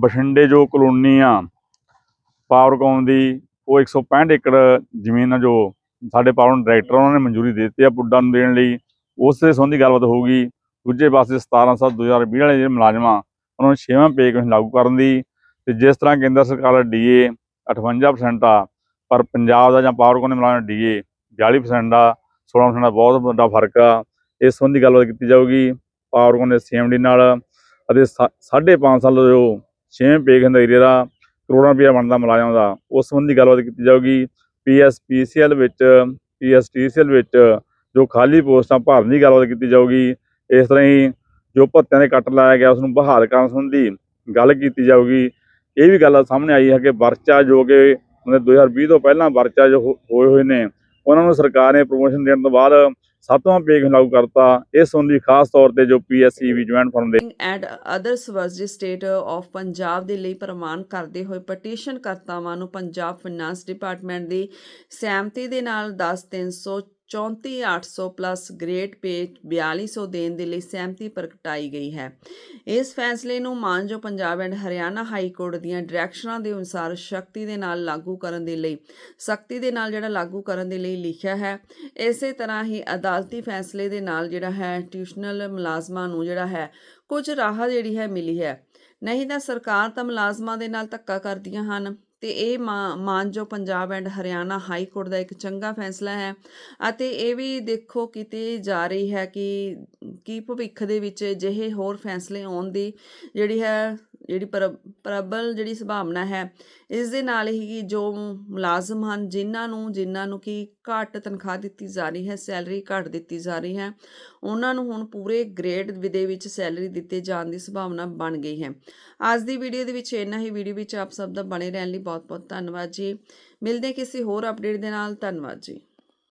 ਬਠਿੰਡੇ ਜੋ ਕਲੋਨੀ ਆ ਪਾਵਰਕੌਮ ਦੀ, ਉਹ 165 ਏਕੜ ਜ਼ਮੀਨ ਆ ਜੋ ਸਾਡੇ ਪਾਵਰ ਡਾਇਰੈਕਟਰ ਉਹਨਾਂ ਨੇ ਮਨਜ਼ੂਰੀ ਦੇ ਦਿੱਤੀ ਆ ਪੁੱਡਾ ਨੂੰ ਦੇਣ ਲਈ। ਉਸ ਦੇ ਸੰਬੰਧੀ ਗੱਲਬਾਤ ਹੋਊਗੀ। ਦੂਜੇ ਪਾਸੇ 17 7 2020 ਵਾਲੇ ਜਿਹੜੇ ਮੁਲਾਜ਼ਮ ਆ ਉਹਨਾਂ ਨੂੰ ਛੇਵਾਂ ਪੇ ਕਮਿਸ਼ਨ ਲਾਗੂ ਕਰਨ ਦੀ। ਤੇ ਜਿਸ ਤਰ੍ਹਾਂ ਕੇਂਦਰ ਸਰਕਾਰ ਦਾ ਡੀਏ 58% ਆ, ਪਰ ਪੰਜਾਬ ਦਾ ਜਾਂ ਪਾਵਰਕੌਮ ਦੇ ਮੁਲਾਜ਼ਮ ਡੀਏ 42% ਆ 16% ਦਾ ਬਹੁਤ ਵੱਡਾ ਫ਼ਰਕ ਆ। ਇਸ ਸੰਬੰਧੀ ਗੱਲਬਾਤ ਕੀਤੀ ਜਾਊਗੀ ਪਾਵਰਕੌਮ ਦੇ ਸੀਐਮਡੀ ਨਾਲ। ਅਤੇ 5.5 ਸਾਲ ਦਾ ਜੋ ਛੇਵੇਂ ਪੇ ਕਮਿਸ਼ਨ ਦਾ ਏਰੀਆ ਦਾ ਕਰੋੜਾਂ ਰੁਪਇਆ ਬਣਦਾ ਮੁਲਾਜ਼ਮ ਦਾ, ਉਸ ਸੰਬੰਧੀ ਗੱਲਬਾਤ ਕੀਤੀ ਜਾਊਗੀ। ਪੀਐਸਪੀਸੀਐਲ ਵਿੱਚ ਪੀਐਸਟੀਸੀਐਲ ਵਿੱਚ ਜੋ ਖਾਲੀ ਪੋਸਟਾਂ ਭਰਨ ਦੀ ਗੱਲਬਾਤ ਕੀਤੀ ਜਾਊਗੀ, ਇਸ ਤਰ੍ਹਾਂ ਹੀ ਜੋ ਭੱਤਿਆਂ ਦੇ ਕੱਟ ਲਾਇਆ ਗਿਆ ਉਸ ਨੂੰ ਬਹਾਲ ਕਰਨ ਸੰਬੰਧੀ ਗੱਲ ਕੀਤੀ ਜਾਊਗੀ। ਇਹ ਵੀ ਗੱਲ ਸਾਹਮਣੇ ਆਈ ਹੈ ਕਿ ਵਰਚਾ ਜੋ ਕਿ ਮਤਲਬ 2020 ਤੋਂ ਪਹਿਲਾਂ ਵਰਚਾ ਜੋ ਹੋ- ਹੋਏ ਹੋਏ ਨੇ, ਉਹਨਾਂ ਨੂੰ ਸਰਕਾਰ ਨੇ ਪ੍ਰੋਮੋਸ਼ਨ ਦੇਣ ਤੋਂ ਬਾਅਦ ਸੱਤਵਾਂ ਪੇ ਲਾਗੂ ਕਰਤਾ। ਇਸ ਸੰਬੰਧੀ ਖਾਸ ਤੌਰ ਤੇ ਜੋ ਪੀਐਸਸੀ ਵੀ ਜੁਆਇੰਟ ਫਰਮ ਦੇ and others versus state of Punjab ਦੇ ਲਈ ਪ੍ਰਮਾਣ ਕਰਦੇ ਹੋਏ ਪਟੀਸ਼ਨ ਕਰਤਾਵਾਂ ਨੂੰ ਪੰਜਾਬ ਫਾਈਨਾਂਸ ਡਿਪਾਰਟਮੈਂਟ ਦੀ ਸਹਿਮਤੀ ਦੇ ਨਾਲ 10334 ਪਲੱਸ ਗ੍ਰੇਡ ਪੇ 4200 ਦੇਣ ਦੇ ਲਈ ਸਹਿਮਤੀ ਪ੍ਰਗਟਾਈ ਗਈ ਹੈ। ਇਸ ਫੈਸਲੇ ਨੂੰ ਮਾਨਜੋ Punjab and Haryana high court ਦੀਆਂ ਡਾਇਰੈਕਸ਼ਨਾਂ ਦੇ ਅਨੁਸਾਰ ਸ਼ਕਤੀ ਦੇ ਨਾਲ ਲਾਗੂ ਕਰਨ ਦੇ ਲਈ, ਸਖਤੀ ਦੇ ਨਾਲ ਜਿਹੜਾ ਲਾਗੂ ਕਰਨ ਦੇ ਲਈ ਲਿਖਿਆ ਹੈ, ਇਸੇ ਤਰ੍ਹਾਂ ਹੀ ਅਦਾਲਤੀ ਫੈਸਲੇ ਦੇ ਨਾਲ ਜਿਹੜਾ ਹੈ ਟਿਊਸ਼ਨਲ ਮੁਲਾਜ਼ਮਾਂ ਨੂੰ ਜਿਹੜਾ ਹੈ ਕੁਝ ਰਾਹਤ ਜਿਹੜੀ ਹੈ ਮਿਲੀ ਹੈ। ਨਹੀਂ ਤਾਂ ਸਰਕਾਰ ਤਾਂ ਮੁਲਾਜ਼ਮਾਂ ਦੇ ਨਾਲ ਧੱਕਾ ਕਰਦੀਆਂ ਹਨ। ਤੇ ਇਹ ਮਾ- ਮਾਨਜੋ Punjab and Haryana high court ਦਾ ਇੱਕ ਚੰਗਾ ਫੈਸਲਾ ਹੈ। ਅਤੇ ਇਹ ਵੀ ਦੇਖੋ ਕਿਤੇ ਜਾ ਰਹੀ ਹੈ ਕਿ, ਕੀ ਭਵਿੱਖ ਦੇ ਵਿੱਚ ਅਜਿਹੇ ਹੋਰ ਫੈਸਲੇ ਆਉਣ ਦੀ ਜਿਹੜੀ ਹੈ ਜਿਹੜੀ ਪ੍ਰ- ਪ੍ਰਬਲ ਜਿਹੜੀ ਸੰਭਾਵਨਾ ਹੈ ਇਸ ਦੇ ਨਾਲ ਹੀ ਜੋ ਮੁਲਾਜ਼ਮ ਹਨ, ਜਿਨ੍ਹਾਂ ਨੂੰ ਜਿਨ੍ਹਾਂ ਨੂੰ ਕਿ ਘੱਟ ਤਨਖਾਹ ਦਿੱਤੀ ਜਾ ਰਹੀ ਹੈ, ਸੈਲਰੀ ਘੱਟ ਦਿੱਤੀ ਜਾ ਰਹੀ ਹੈ, ਉਹਨਾਂ ਨੂੰ ਹੁਣ ਪੂਰੇ ਗ੍ਰੇਡ ਦੇ ਵਿੱਚ ਸੈਲਰੀ ਦਿੱਤੇ ਜਾਣ ਦੀ ਸੰਭਾਵਨਾ ਬਣ ਗਈ ਹੈ। ਅੱਜ ਦੀ ਵੀਡੀਓ ਦੇ ਵਿੱਚ ਇੰਨਾ ਹੀ। ਵੀਡੀਓ ਵਿੱਚ ਆਪ ਸਭ ਦਾ ਬਣੇ ਰਹਿਣ ਲਈ ਬਹੁਤ ਬਹੁਤ ਧੰਨਵਾਦ ਜੀ। ਮਿਲਦੇ ਕਿਸੇ ਹੋਰ ਅਪਡੇਟ ਦੇ ਨਾਲ। ਧੰਨਵਾਦ ਜੀ।